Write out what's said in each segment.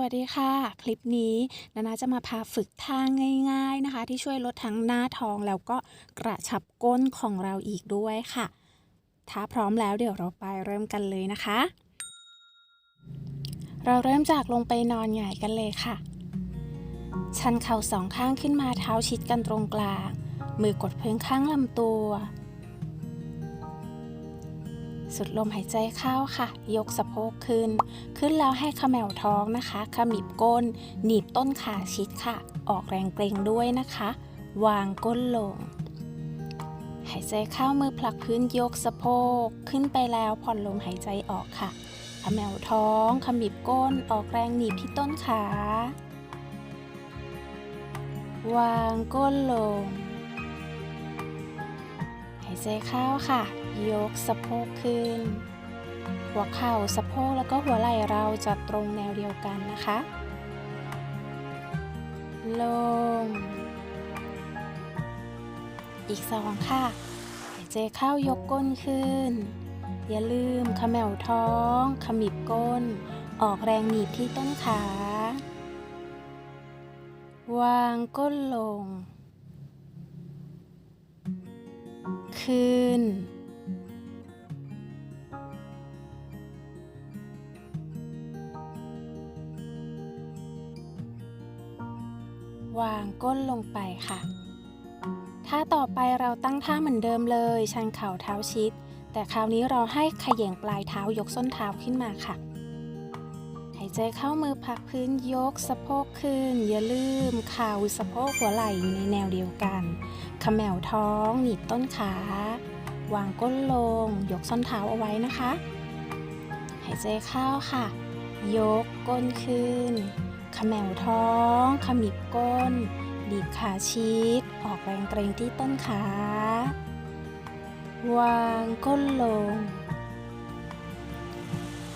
วัสดีค่ะ คลิปนี้นานาจะมาพาฝึกท่าง่าย ๆนะคะ ที่ช่วยลดทั้งหน้าท้องแล้วก็กระชับก้นของเราอีกด้วยค่ะ ถ้าพร้อมแล้วเดี๋ยวเราไปเริ่มกันเลยนะคะ เราเริ่มจากลงไปนอนหงายกันเลยค่ะ ชันเข่าสองข้างขึ้นมาเท้าชิดกันตรงกลาง มือกดพื้นข้างลำตัว สุดลมหายใจเข้าค่ะ ยกสะโพกขึ้น ขึ้นแล้วให้ขมวท้องนะคะขมิบก้น หนีบต้นขาชิดค่ะ ออกแรงเกรงด้วยนะคะ วางก้นลง หายใจเข้ามือผลักพื้นยกสะโพกขึ้นไปแล้วผ่อนลมหายใจออกค่ะขมวท้องขมิบก้น ออกแรงหนีบที่ต้นขาวางก้นลง หายใจเข้าค่ะ ยกสะโพกขึ้น หัวเข่าสะโพกแล้วก็หัวไหล่เราจะตรงแนวเดียวกันนะคะ ลง อีกสองค่ะหายใจเข้ายกก้นขึ้น อย่าลืมขมวท้อง ขมิบก้น ออกแรงหนีบที่ต้นขาวางก้นลง ขึ้น วางก้นลงไปค่ะ ท่าต่อไปเราตั้งท่าเหมือนเดิมเลย ชันเข่าเท้าชิด แต่คราวนี้เราให้ขย่งปลายเท้ายกส้นเท้าขึ้นมาค่ะหายใจเข้ามือพักพื้นยกสะโพกขึ้น อย่าลืมเข่าสะโพกหัวไหล่อยู่ในแนวเดียวกันขมวท้องหนีบต้นขาวางก้นลง ยกส้นเท้าเอาไว้นะคะ หายใจเข้าค่ะ ยกก้นขึ้น ขมวท้อง ขมิบก้น ดีบขาชิด ออกแรงเกรงที่ต้นขา วางก้นลง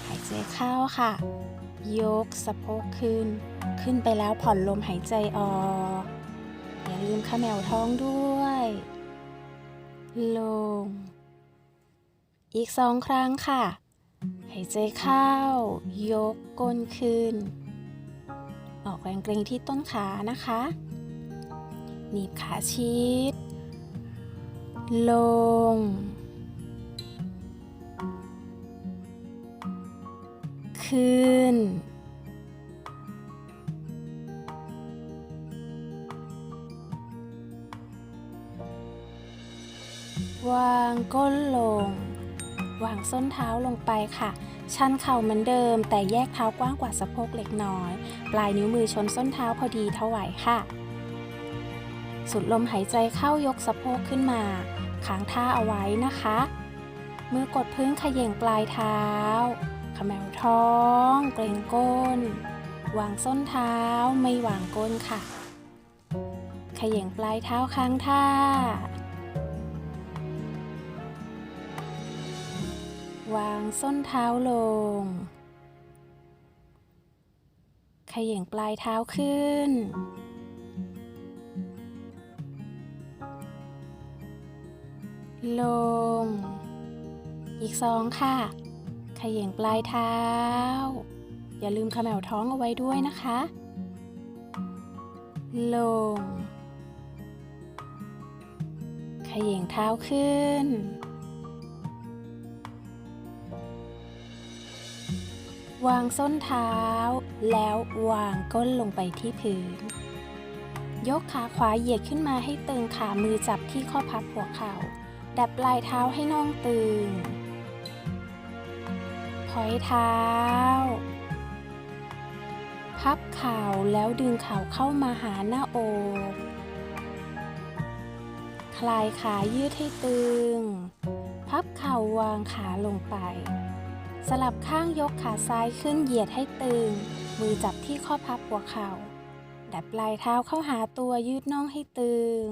หายใจเข้าค่ะ ยกสะโพกขึ้น ขึ้นไปแล้วผ่อนลมหายใจออก อย่าลืมเขมวท้องด้วย ลง อีกสองครั้งค่ะ หายใจเข้า ยกก้นขึ้น ออกแรงเกรงที่ต้นขานะคะ หนีบขาชิด ลง ขึ้น วางก้นลง วางส้นเท้าลงไปค่ะ ชันเข่าเหมือนเดิม แต่แยกเท้ากว้างกว่าสะโพกเล็กน้อย ปลายนิ้วมือชนส้นเท้าพอดีเท่าไหวค่ะ สุดลมหายใจเข้ายกสะโพกขึ้นมาค้างท่าเอาไว้นะคะ มือกดพื้นขย่งปลายเท้าขมวท้อง เกรงก้น วางส้นเท้าไม่วางก้นค่ะ ขย่งปลายเท้าค้างท่า วางส้นเท้าลง ขย่งปลายเท้าขึ้น ลง อีกสองค่ะ ขย่งปลายเท้า อย่าลืมขมวท้องเอาไว้ด้วยนะคะ ลง ขย่งเท้าขึ้น วางส้นเท้า แล้ววางก้นลงไปที่พื้น ยกขาขวาเหยียดขึ้นมาให้ตึงขามือจับที่ข้อพับหัวเข่า ดับปลายเท้าให้น่องตึงพอยเท้า พับเข่าแล้วดึงเข่าเข้ามาหาหน้าอกคลายขายืดให้ตึง พับเข่าวางขาลงไป สลับข้างยกขาซ้ายขึ้นเหยียดให้ตึง มือจับที่ข้อพับหัวเข่า ดัดปลายเท้าเข้าหาตัวยืดน่องให้ตึง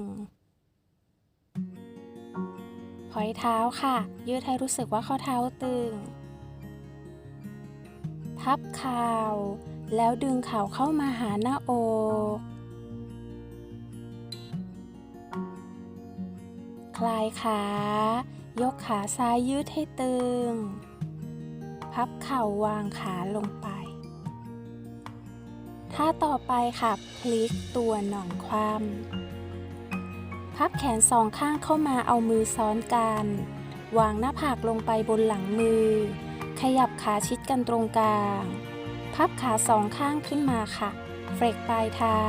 พอยเท้าค่ะ ยืดให้รู้สึกว่าข้อเท้าตึง พับเข่า แล้วดึงเข่าเข้ามาหาหน้าอกคลายขา ยกขาซ้ายยืดให้ตึง พับเข่าวางขาลงไป ท่าต่อไปค่ะ พลิกตัวนอนคว่ำพับแขนสองข้างเข้ามาเอามือซ้อนกัน วางหน้าผากลงไปบนหลังมือ ขยับขาชิดกันตรงกลาง พับขาสองข้างขึ้นมาค่ะ เฟรกปลายเท้า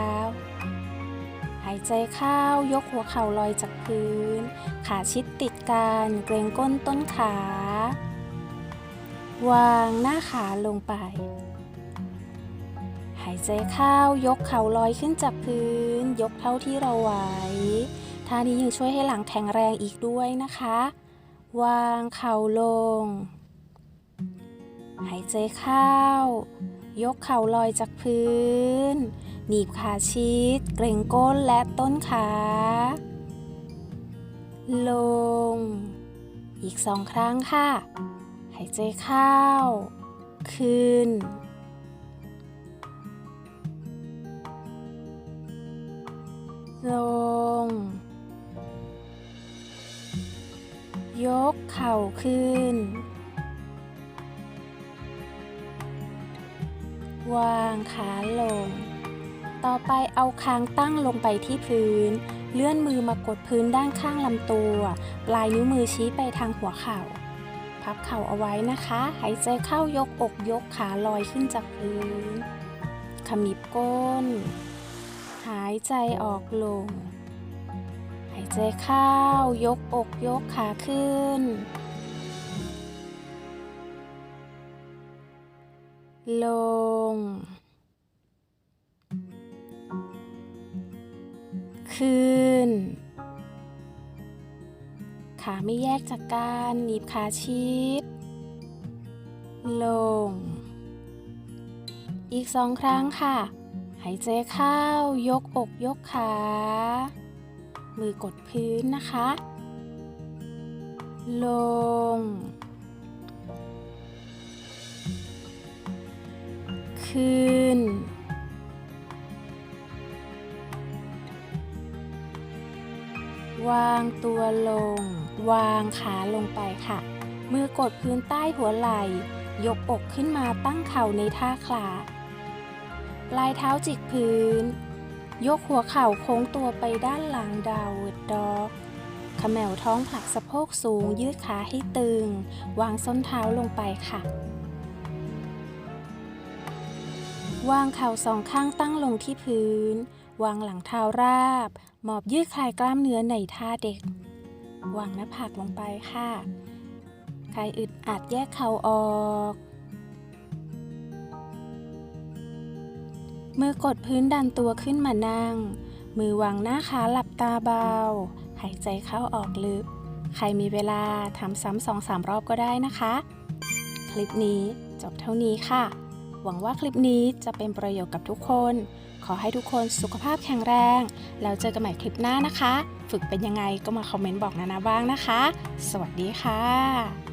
หายใจเข้ายกหัวเข่าลอยจากพื้น ขาชิดติดกัน เกรงก้นต้นขา วางหน้าขาลงไป หายใจเข้ายกเข่าลอยขึ้นจากพื้น ยกเท่าที่เราไหวท่านี้ยังช่วยให้หลังแข็งแรงอีกด้วยนะคะ วางเข่าลง หายใจเข้ายกเข่าลอยจากพื้น หนีบขาชิด เกรงก้นและต้นขา ลง อีกสองครั้งค่ะ หายใจเข้า ขึ้น ลง ยกเข่าขึ้น วางขาลง ต่อไปเอาคางตั้งลงไปที่พื้น เลื่อนมือมากดพื้นด้านข้างลำตัว ปลายนิ้วมือชี้ไปทางหัวเข่า พับเข่าเอาไว้นะคะ หายใจเข้ายกอกยกขาลอยขึ้นจากพื้น ขมิบก้น หายใจออกลง หายใจเข้ายกอกยกขาขึ้น ลง ขึ้น ขาไม่แยกจากกันหนีบขาชิด ลง อีกสองครั้งค่ะ หายใจเข้ายกอกยกขา มือกดพื้นนะคะ ลง ขึ้นวางตัวลง วางขาลงไปค่ะ มือกดพื้นใต้หัวไหล่ ยกอกขึ้นมาตั้งเข่าในท่าคลา ปลายเท้าจิกพื้น ยกหัวเข่าโค้งตัวไปด้านหลังดาวดอกขมวท้องผลักสะโพกสูงยืดขาให้ตึง วางส้นเท้าลงไปค่ะ วางเข่าสองข้างตั้งลงที่พื้น วางหลังเท้าราบ หมอบยืดคลายกล้ามเนื้อในท่าเด็ก วางหน้าผากลงไปค่ะ ใครอึดอัดแยกเข่าออกมือกดพื้นดันตัวขึ้นมานั่ง มือวางหน้าขาหลับตาเบา หายใจเข้าออกลึก ใครมีเวลาทำซ้ำสองสามรอบก็ได้นะคะ คลิปนี้จบเท่านี้ค่ะ หวังว่าคลิปนี้จะเป็นประโยชน์กับทุกคน ขอให้ทุกคนสุขภาพแข็งแรง แล้วเจอกันใหม่คลิปหน้านะคะ ฝึกเป็นยังไงก็มาคอมเมนต์บอกนานาบ้างนะคะ สวัสดีค่ะ